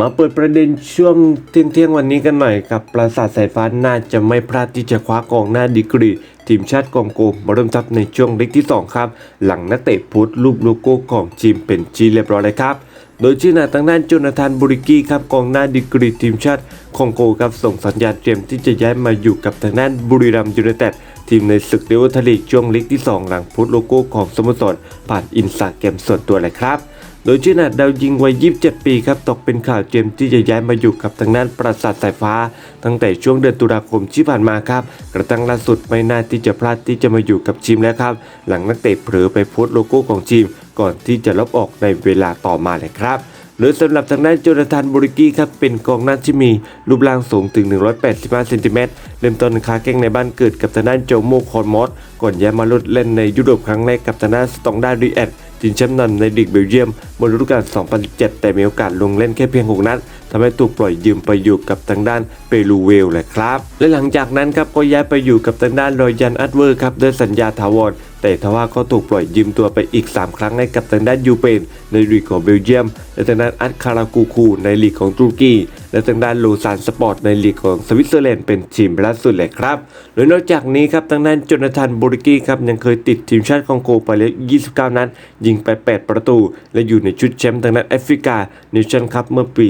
มาเปิดประเด็นช่วงเที่ยงเที่ยงวันนี้กันหน่อยกับปราสาทสายฟ้าน่าจะไม่พลาดที่จะคว้ากองหน้าดีกรี ทีมชาติกองโกมาเริ่มทัพในช่วงเล็กที่ 2 ครับ หลังนักเตะโพุทรูปโลโก้ของทีมเป็นจีเรียบร้อยเลยครับ โดยชื่อหน้าทางด้านโจนาธานบุริกี้ครับกองหน้าดีกรีทีมชาติคองโกครับส่งสัญญาณเตรียมที่จะย้ายมาอยู่กับทางด้านบุรีรัมย์ยูไนเต็ดทีมในศึกเดวอร์ทลีกช่วงเล็กที่ 2 หลังโพุทโลโก้ของสโมสรผ่านอินสตาแกรมส่วนตัวเลยครับ โดยชื่อนาดดาวยิงวัย 27 ปีครับตกเป็นข่าวเจมส์ที่จะย้ายมาอยู่กับทางด้านปราสาทสายฟ้า ตั้งแต่ช่วงเดือนตุลาคมที่ผ่านมาครับกระทั่งล่าสุดไม่น่าที่จะพลาดที่จะมาอยู่กับทีมแล้วครับ หลังนักเตะเผลอไปโพสต์โลโก้ของทีม ก่อนที่จะลบออกในเวลาต่อมาเลยครับหรือสำหรับทางด้านโจนาธานบริกี้ครับเป็นกองหน้าที่มีรูปร่างสูงถึง 185เซนติเมตรเริ่มต้นค้าแข้งในบ้านเกิดกับทางด้านโจโมคอนมอสก่อนย้ายมาลดเล่นในยุโรปครั้งแรกกับทางด้านสตองดารีแอด ทีมแชมป์นำในลีกเบลเยียมบนฤดูกาล 2017 แต่มีโอกาสลงเล่นแค่เพียง 6 นัด ทำให้ถูกปล่อยยืมไปอยู่กับทางด้านเปรูเวลแหละครับ และหลังจากนั้นครับก็ย้ายไปอยู่กับทางด้านรอยยันอัดเวอร์ครับด้วยสัญญาถาวรแต่ทว่าก็ถูกปล่อยยืมตัวไปอีก 3 ครั้งให้กับทางด้านยูเปนในลีกของเบลเยียม และทางด้านอัดคารากูคูในลีกของตุรกี และทางด้านโลซานสปอร์ตในลีกของสวิตเซอร์แลนด์เป็นทีมล่าสุดเลยครับโดยนอกจากนี้ครับทางด้านโจนาธานบริกี้ครับยังเคยติดทีมชาติคองโกไปแล้ว 29 นัดยิงไป 8 ประตู และอยู่ในชุดแชมป์ทางด้านแอฟริกาเนชั่นคัพเมื่อปี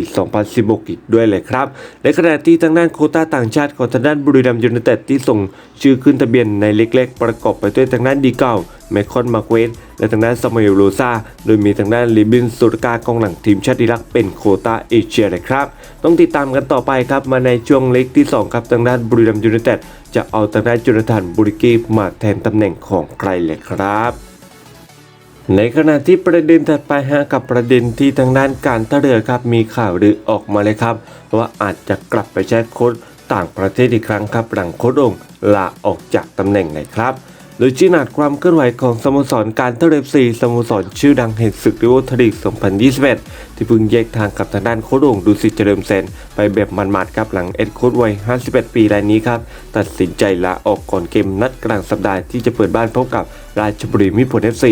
2016อีกด้วยเลยครับและขณะที่ทางด้านโคต้าต่างชาติของทางด้านบุรีรัมย์ยูไนเต็ดที่ส่งชื่อขึ้นทะเบียนในเล็กๆ ประกอบไปด้วยทางด้านดีเก้าแมคคอนมาเควสและทางด้านซามูเอลโรซาโดยมีทางด้านลิบินสุรกากองหลังทีมชาติอิรักเป็นโคต้าเอเชียเลยครับ ต้องติดตามกันต่อไปครับมาในช่วงเล็กที่ 2 ครับทางด้านบุรีรัมย์ยูไนเต็ดจะเอาทางด้านจูนาธานบุริกีมาแทนตำแหน่งของใครเลยครับ ในขณะที่ประเด็นถัดไปฮะกับประเด็นที่ทางด้านการท่าเรือครับมีข่าวลือออกมาเลยครับ ว่าอาจจะกลับไปใช้โค้ชต่างประเทศอีกครั้งครับหลังโค้ชองลาออกจากตำแหน่งไหนครับ โดยจีนัดความเคลื่อนไหวของสโมสรการเทเรือซีสโมสรชื่อดังแห่งศึกดิวทลีก2021 ที่เพิ่งแยกทางกับทางด้านโค้ชองดูสิตเจริมเซน ไปแบบมันๆครับหลังเอ็ดโค้ชวัย 51 ปีรายนี้ครับ ตัดสินใจลาออกก่อนเกมนัดกลางสัปดาห์ที่จะเปิดบ้านพบกับราชบุรีมิตรผล FC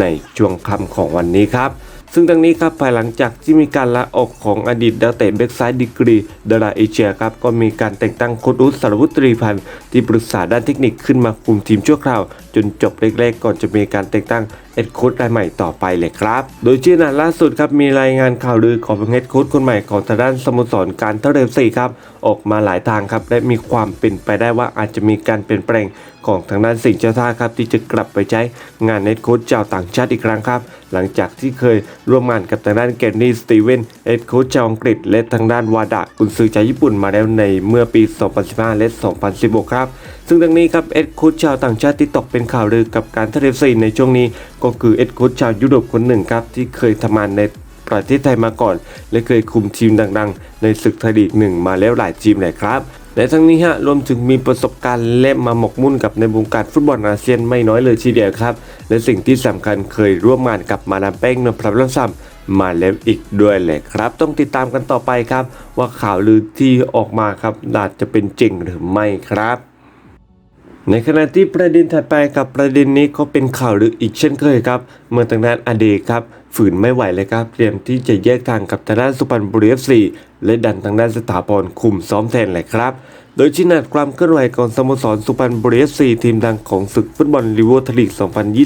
ในช่วงค่ำของวันนี้ครับ ซึ่งดังนี้ครับภายหลังจากที่มีการลาออกของอดีตดาวเตะแบ็กซ้ายดีกรีดาราเอเชียครับก็มีการแต่งตั้งโค้ชอุสสารวุตรีพันธ์ที่ปรึกษาด้านเทคนิคขึ้นมาคุมทีมชั่วคราว จนจบแรกๆก่อนจะมีการแต่งตั้งเอ็ดโค้ชรายใหม่ต่อไปเลยครับ โดยชื่อหนล่าสุดครับมีรายงานข่าวลือของเอ็ดโค้ชคนใหม่ของทางด้านสโมสรการเทเรซีครับออกมาหลายทางครับและมีความเป็นไปได้ว่าอาจจะมีการเปลี่ยนแปลงของทางด้านสิงเจ้าท่าครับที่จะกลับไปใช้งานเอ็ดโค้ชชาวต่างชาติอีกครั้งครับ หลังจากที่เคยร่วมงานกับทางด้านเกนนี่สตีเวนเอ็ดโค้ชชาวอังกฤษ และทางด้านวาดะกุนซือจากญี่ปุ่นมาแล้วในเมื่อปี 2015 และ 2016 ครับ ซึ่งดังนี้ครับเอ็ดโค้ชชาวต่างชาติที่ตกเป็นข่าวลือกับการเทะเลซีในช่วงนี้ ก็คือเอ็ดโค้ชชาวยุโรปคนหนึ่งครับที่เคยทำงานใน ประเทศไทยมาก่อน และเคยคุมทีมดังๆ ในศึกไทยลีกหนึ่งมาแล้วหลายทีมเลยครับและทั้งนี้ฮะรวมถึงมีประสบการณ์และมาหมกมุ่นกับในวงการฟุตบอลอาเซียนไม่น้อยเลยทีเดียวครับ และสิ่งที่สำคัญเคยร่วมงานกับมาดามแป้งนพพลังซ้ำมาแล้วอีกด้วยแหละครับ ต้องติดตามกันต่อไปครับ ว่าข่าวลือที่ออกมาครับอาจจะเป็นจริงหรือไม่ครับ ในขณะที่ประเด็นถัดไปกับประเด็นนี้ก็เป็นข่าวลืออีกเช่นเคยครับ เมื่อทางด้านอเดครับฝืนไม่ไหวเลยครับ เตรียมที่จะแยกทางกับทางด้านสุพรรณบุรีเอฟซีและดันทางด้านสถาพรคุมซ้อมแทนเลยครับ โดยชินาดความเคลื่อนไหวของสโมสรสุพรรณบุรีเอฟซีทีมดังของศึกฟุตบอลลีวอร์ทลีก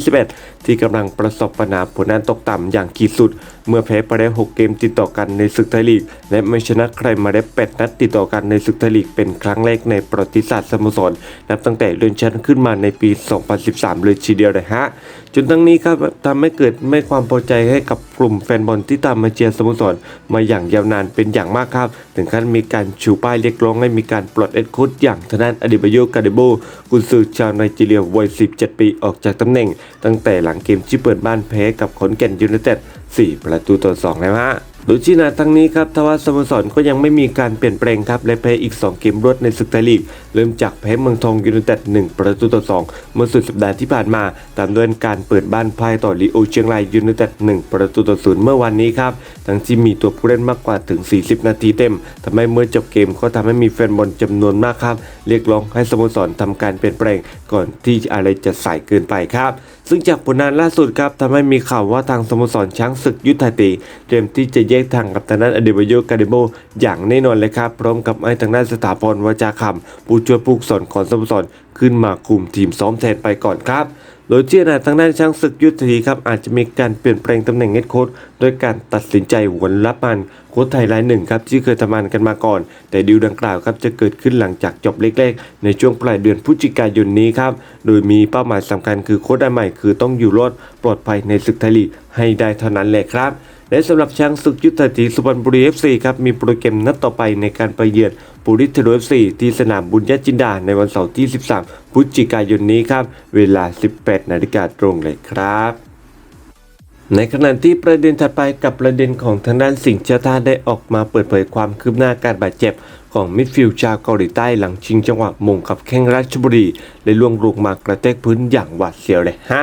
2021 ที่กำลังประสบปัญหาผลงานตกต่ำอย่างขีดสุด เมื่อแพ้ไปได้ 6 เกมติดต่อกันในศึกไทยลีก และไม่ชนะใครมาได้ 8 นัดติดต่อกันในศึกไทยลีกเป็นครั้งแรกในประวัติศาสตร์สโมสร นับตั้งแต่เลื่อนชั้นขึ้นมาในปี 2013 เลยทีเดียวเลยฮะ จนทั้งนี้ครับทำให้เกิดไม่ความพอใจให้กับกลุ่มแฟนบอลที่ตามมาเชียร์สโมสรมาอย่างยาวนานเป็นอย่างมากครับ ถึงขั้นมีการชูป้ายเรียกร้องให้มีการปลดเอ็ดโค้ชอย่างทนานอดิบาโยกาเดโบกุนซือชาวไนจีเรียวัย 17 ปีออกจากตำแหน่ง ตั้งแต่หลังเกมที่เปิดบ้านแพ้กับขอนแก่นยูไนเต็ด4 ประตูต่อ 2 แล้วฮะ ดยที่นาทั้งนี้ครับทว่าสโมสรก็ยังไม่มีการเปลี่ยนแปลงครับและแพ้อีก 2 เกมรวดในศึกไทยลีก เริ่มจากแพ้เมืองทองยูไนเต็ด1 ประตูต่อ 2 เมื่อสุดสัปดาห์ที่ผ่านมา ตามด้วยการเปิดบ้านพ่ายต่อลีโอเชียงรายยูไนเต็ด1 ประตูต่อ0เมื่อวันนี้ครับ ทั้งที่มีตัวผู้เล่นมากกว่าถึง 40 นาทีเต็มทำให้เมื่อจบเกมก็ทำให้มีแฟนบอลจำนวนมากครับ เรียกร้องให้สโมสรทำการเปลี่ยนแปลง ก่อนที่อะไรจะใส่เกินไปครับ ซึ่งจากผลงานล่าสุดครับทำให้มีข่าวว่าทางสโมสรช้างศึกยุทธาตีเตรียมที่จะแยกทางกับทางด้านอเดบโยกาเดโบอย่างแน่นอนเลยครับ พร้อมกับไอ้ทางด้านสถาพรวาจาคำผู้ช่วยผู้สอนของสโมสรขึ้นมาคุมทีมซ้อมแทนไปก่อนครับ โดยที่นาทางด้านช้างศึกยุทธธีครับอาจจะมีการเปลี่ยนแปลงตำแหน่งเฮดโค้ชโดยการตัดสินใจหวนรับมันโค้ชไทยรายหนึ่งครับที่เคยทำงานกันมาก่อน แต่ดีลดังกล่าวครับจะเกิดขึ้นหลังจากจบเล็กๆ ในช่วงปลายเดือนพฤศจิกายนนี้ครับโดยมีเป้าหมายสำคัญคือโค้ชได้ใหม่คือต้องอยู่รอดปลอดภัยในศึกไทยลีกให้ได้เท่านั้นแหละครับ และสำหรับช้างศึกยุทธธีสุพรรณบุรี FC ครับมีโปรแกรมนัดต่อไปในการไปเยือนปุริเทโร FC ที่สนามบุญญจินดาในวันเสาร์ที่ 13 พฤศจิกายนนี้ครับ เวลา 18 นาฬิกาตรงเลยครับในขณะที่ประเด็นถัดไปกับประเด็นของทางด้านสิงห์เจ้าท่าได้ออกมาเปิดเผยความคืบหน้าการบาดเจ็บของมิดฟิลด์ชาวเกาหลีใต้หลังชิงจังหวะมงกับแข้งราชบุรีและล่วงลูกมากระแทกพื้นอย่างหวาดเสียวเลยฮะ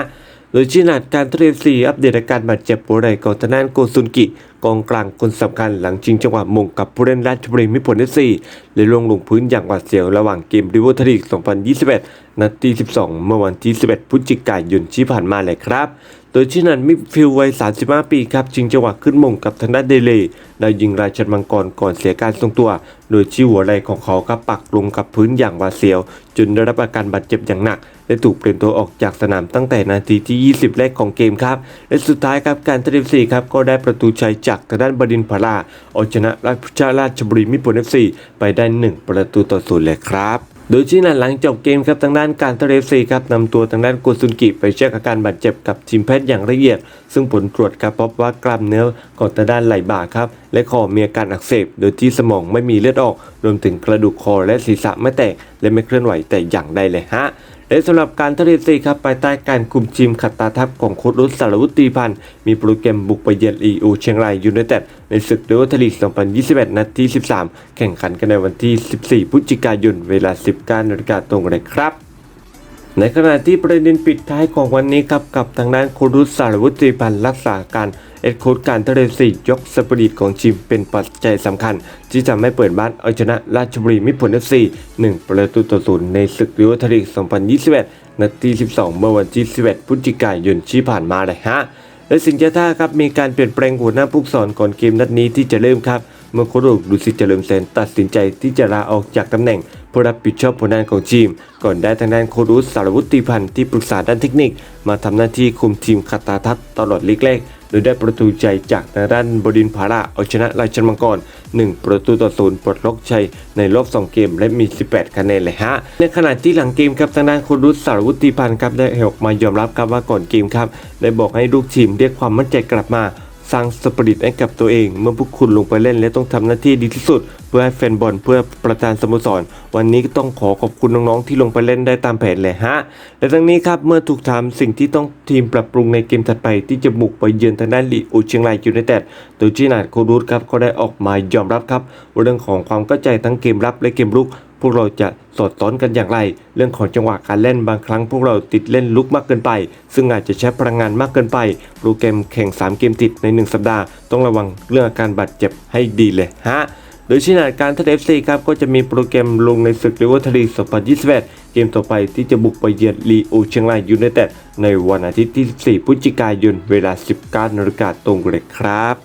โดยชินาดการเทรซีอัปเดตอาการบาดเจ็บหัวไหล่ของทนานโกซุนกิ กองกลางคนสำคัญหลังชิงจังหวะมงกับผู้เล่นราชบุรีมิผลเอฟซีและลงลงพื้นอย่างหวาดเสียวระหว่างเกมริเวอร์ทลีก2021 นัดที่ 12 เมื่อวันที่ 11 พฤศจิกายนที่ผ่านมาเลยครับ โดยชินันมิดฟิลวัย 35 ปีครับชิงจังหวะขึ้นมงกับทางด้านเดเลย์ได้ยิงรายชันมังกรก่อนเสียการทรงตัว โดยชี้หัวไหล่ของเขากับปักลงกับพื้นอย่างหวาดเสียว จนได้รับอาการบาดเจ็บอย่างหนัก และถูกเปลี่ยนตัวออกจากสนามตั้งแต่นาทีที่ 20 แรกของเกมครับ และสุดท้ายครับการเทรนซีครับก็ได้ประตูชัยจากทางด้านบดินทร์พลาเอาชนะราชราชบุรีมิตรผลเอฟซีไปได้ 1 ประตูต่อศูนย์เลยครับ โดยที่นันหลังจบเกมครับทางด้านการทะเลซีครับนำตัวทางด้านโกซุนกิไปเช็คอาการบาดเจ็บกับทีมแพทย์อย่างละเอียด ซึ่งผลตรวจครับพบว่ากล้ามเนื้อของทางด้านไหล่บ่าครับและคอมีอาการอักเสบ โดยที่สมองไม่มีเลือดออก รวมถึงกระดูกคอและศีรษะไม่แตก และไม่เคลื่อนไหวแต่อย่างใดเลยฮะ และสำหรับการทะเลซีครับภายใต้การคุมทีมขัดตาทัพของโค้ชรุษสารวุฒิพันธ์มีโปรแกรมบุกไปเยือนอีโอเชียงรายยูไนเต็ดในศึกเดวอทลีก2021 นัดที่ 13 แข่งขันกันในวันที่ 14 พฤศจิกายน เวลา 19นาฬิกาตรงเลยครับ ในขณะที่ประเด็นปิดท้ายของวันนี้ครับกับทางด้านโครุสารวุฒิพันธ์รักษาการเอ็ดโค้ดการทะเลสียกสปริตของทีมเป็นปัจจัยสำคัญ ที่ทำให้เปิดบ้านเอาชนะราชบุรีมิผลเอฟซี1ประตูต่อศูนย์ในศึกริวอร์ทลีก2021นาที12 เมื่อวันที่ 11 พฤศจิกายนที่ผ่านมาเลยฮะ และสิงห์เจ้าท่าครับมีการเปลี่ยนแปลงหัวหน้าผู้สอนก่อนเกมนัดนี้ที่จะเริ่มครับเมื่อโค้ชดุสิตเจริญแสนตัดสินใจที่จะลาออกจากตำแหน่ง เพื่อรับผิดชอบผลงานของทีม ก่อนได้ทางด้านโครุสสารวุฒิพันธ์ที่ปรึกษาด้านเทคนิค มาทำหน้าที่คุมทีมคาตาทัศตลอดลีกแรกโดยได้ประตูใจจากทางด้านบดินพาราเอาชนะราชันมังกร 1 ประตูต่อศูนย์ปลดล็อกชัยในรอบ 2 เกมและมี 18 คะแนนเลยฮะ ในขณะที่หลังเกมครับทางด้านโค้ชรุสสารวุฒิพันธ์ครับได้ออกมายอมรับครับว่าก่อนเกมครับ ได้บอกให้ลูกทีมเรียกความมั่นใจกลับมาสร้างสปิริตให้กับตัวเอง เมื่อพวกคุณลงไปเล่นและต้องทำหน้าที่ดีที่สุด เพื่อให้แฟนบอลเพื่อประธานสโมสร วันนี้ก็ต้องขอขอบคุณน้องๆที่ลงไปเล่นได้ตามแผนเลยฮะ และทั้งนี้ครับเมื่อถูกถามสิ่งที่ต้องทีมปรับปรุงในเกมถัดไปที่จะบุกไปเยือนทางด้านลีโอเชียงรายยูไนเต็ดโดยจีนาดโครูดครับก็ได้ออกมายอมรับครับเรื่องของความเข้าใจทั้งเกมรับและเกมรุกพวกเราจะสอดซ้อนกันอย่างไร เรื่องของจังหวะการเล่นบางครั้งพวกเราติดเล่นลุกมากเกินไป ซึ่งอาจจะใช้พลังงานมากเกินไป โปรแกรมแข่ง 3 เกมติดใน 1 สัปดาห์ ต้องระวังเรื่องอาการบาดเจ็บให้ดีเลยฮะ ดยชินาดการทัดเอฟซีครับก็จะมีโปรแกรมลงในศึกเลเวอร์ทลี2021 เกมต่อไปที่จะบุกไปเยือนลีโอเชียงรายยูไนเต็ดในวันอาทิตย์ที่ 14 พฤศจิกายนเวลา 19นาฬิกาตรงเลยครับ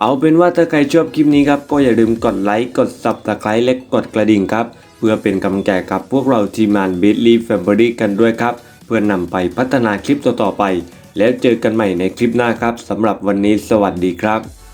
เอาเป็นว่าถ้าใครชอบคลิปนี้ครับก็อย่าลืมกดไลค์กด subscribe และกดกระดิ่งครับ เพื่อเป็นกำลังใจกับพวกเราทีมงาน b i t l y Family กันด้วยครับ เพื่อนนำไปพัฒนาคลิปต่อๆไป แล้วเจอกันใหม่ในคลิปหน้าครับสำหรับวันนี้สวัสดีครับ